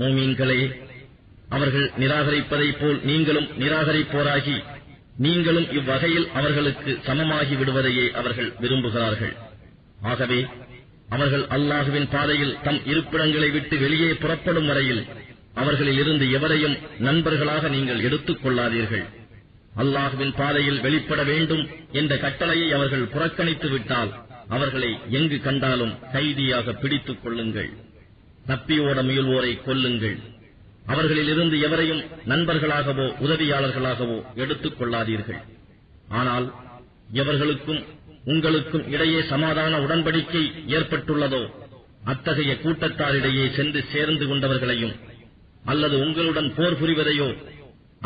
மோமீன்களே அவர்கள் நிராகரிப்பதைப் போல் நீங்களும் நிராகரிப்போராகி நீங்களும் இவ்வகையில் அவர்களுக்கு சமமாகி விடுவதையே அவர்கள் விரும்புகிறார்கள். ஆகவே அவர்கள் அல்லாஹுவின் பாதையில் தம் இருப்பிடங்களை விட்டு வெளியே புறப்படும் வரையில் அவர்களில் இருந்து எவரையும் நண்பர்களாக நீங்கள் எடுத்துக் கொள்ளாதீர்கள். அல்லாஹுவின் பாதையில் வெளிப்பட வேண்டும் என்ற கட்டளையை அவர்கள் புறக்கணித்து விட்டால் அவர்களை எங்கு கண்டாலும் கைதியாக பிடித்துக் கொள்ளுங்கள். தப்பியோட முயல்வோரை கொல்லுங்கள். அவர்களிலிருந்து எவரையும் நண்பர்களாகவோ உதவியாளர்களாகவோ எடுத்துக் கொள்ளாதீர்கள். ஆனால் எவர்களுக்கும் உங்களுக்கும் இடையே சமாதான உடன்படிக்கை ஏற்பட்டுள்ளதோ அத்தகைய கூட்டத்தாரிடையே சென்று சேர்ந்து கொண்டவர்களையும் அல்லது உங்களுடன் போர் புரிவதையோ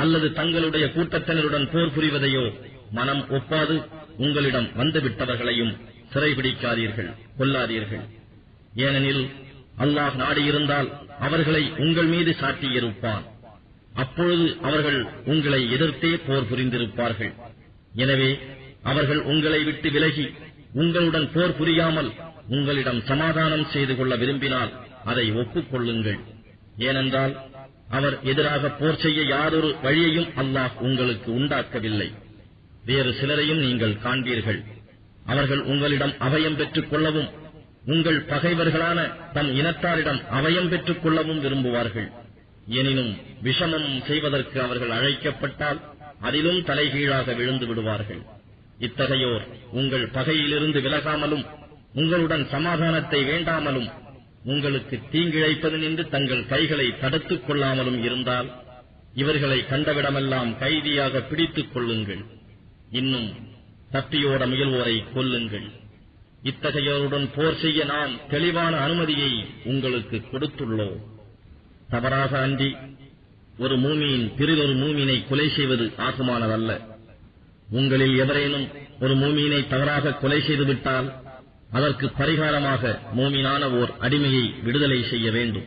அல்லது தங்களுடைய கூட்டத்தினருடன் போர் புரிவதையோ மனம் ஒப்பாது உங்களிடம் வந்துவிட்டவர்களையும் சிறைபிடிக்காதீர்கள் கொல்லாதீர்கள். ஏனெனில் அல்லாஹ் நாடியிருந்தால் அவர்களை உங்கள் மீது சாட்டியிருப்பான் அப்பொழுது அவர்கள் உங்களை எதிர்த்தே போர் புரிந்திருப்பார்கள். எனவே அவர்கள் உங்களை விட்டு விலகி உங்களுடன் போர் புரியாமல் உங்களிடம் சமாதானம் செய்து கொள்ள விரும்பினால் அதை ஒப்புக்கொள்ளுங்கள். ஏனென்றால் அவர் எதிராக போர் செய்ய யாரொரு வழியையும் அல்லாஹ் உங்களுக்கு உண்டாக்கவில்லை. வேறு சிலரையும் நீங்கள் காண்பீர்கள். அவர்கள் உங்களிடம் அபயம் பெற்றுக் கொள்ளவும் உங்கள் பகைவர்களான தம் இனத்தாரிடம் அவயம் பெற்றுக் கொள்ளவும் விரும்புவார்கள். எனினும் விஷமம் செய்வதற்கு அவர்கள் அழைக்கப்பட்டால் அதிலும் தலைகீழாக விழுந்து விடுவார்கள். இத்தகையோர் உங்கள் பகையிலிருந்து விலகாமலும் உங்களுடன் சமாதானத்தை வேண்டாமலும் உங்களுக்கு தீங்கிழைப்பது நின்று தங்கள் கைகளை தடுத்துக் கொள்ளாமலும் இருந்தால் இவர்களை கண்டவிடமெல்லாம் கைதியாக பிடித்துக் கொள்ளுங்கள். இன்னும் தப்பியோட முயல்வோரை கொல்லுங்கள். இத்தகையோருடன் போர் செய்ய நாம் தெளிவான அனுமதியை உங்களுக்கு கொடுத்துள்ளோம் தவறாக அன்றி ஒரு மூமியின் பிறிதொரு மூமியினை கொலை செய்வது ஆகுமானதல்ல உங்களில் எவரேனும் ஒரு மூமியினை தவறாக கொலை செய்துவிட்டால் அதற்கு பரிகாரமாக மூமினான ஓர் அடிமையை விடுதலை செய்ய வேண்டும்.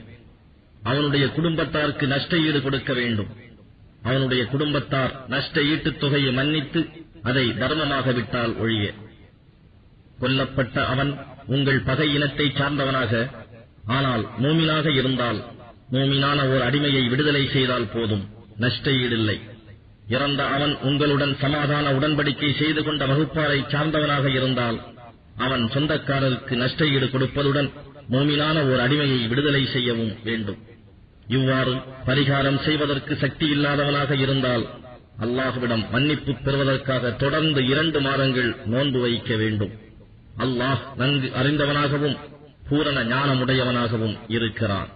அவனுடைய குடும்பத்தாருக்கு நஷ்ட ஈடு கொடுக்க வேண்டும். அவனுடைய குடும்பத்தார் நஷ்ட ஈட்டுத் தொகையை மன்னித்து அதை தர்மமாக விட்டால் ஒழிய. கொல்லப்பட்ட அவன் உங்கள் பகை இனத்தைச் சார்ந்தவனாக. ஆனால் மூமினாக இருந்தால் மூமினான ஓர் அடிமையை விடுதலை செய்தால் போதும். நஷ்ட ஈடில்லை இறந்த அவன் உங்களுடன் சமாதான உடன்படிக்கை செய்து கொண்ட வகுப்பாரை சார்ந்தவனாக இருந்தால் அவன் சொந்தக்காரருக்கு நஷ்ட ஈடு கொடுப்பதுடன் மூமினான ஓர் அடிமையை விடுதலை செய்யவும் வேண்டும். இவ்வாறு பரிகாரம் செய்வதற்கு சக்தி இல்லாதவனாக இருந்தால் அல்லாஹுவிடம் மன்னிப்பு பெறுவதற்காக தொடர்ந்து இரண்டு மாதங்கள் நோன்பு வைக்க வேண்டும். அல்லாஹ் நன்கு அறிந்தவனாகவும் பூரண ஞானமுடையவனாகவும் இருக்கிறான்.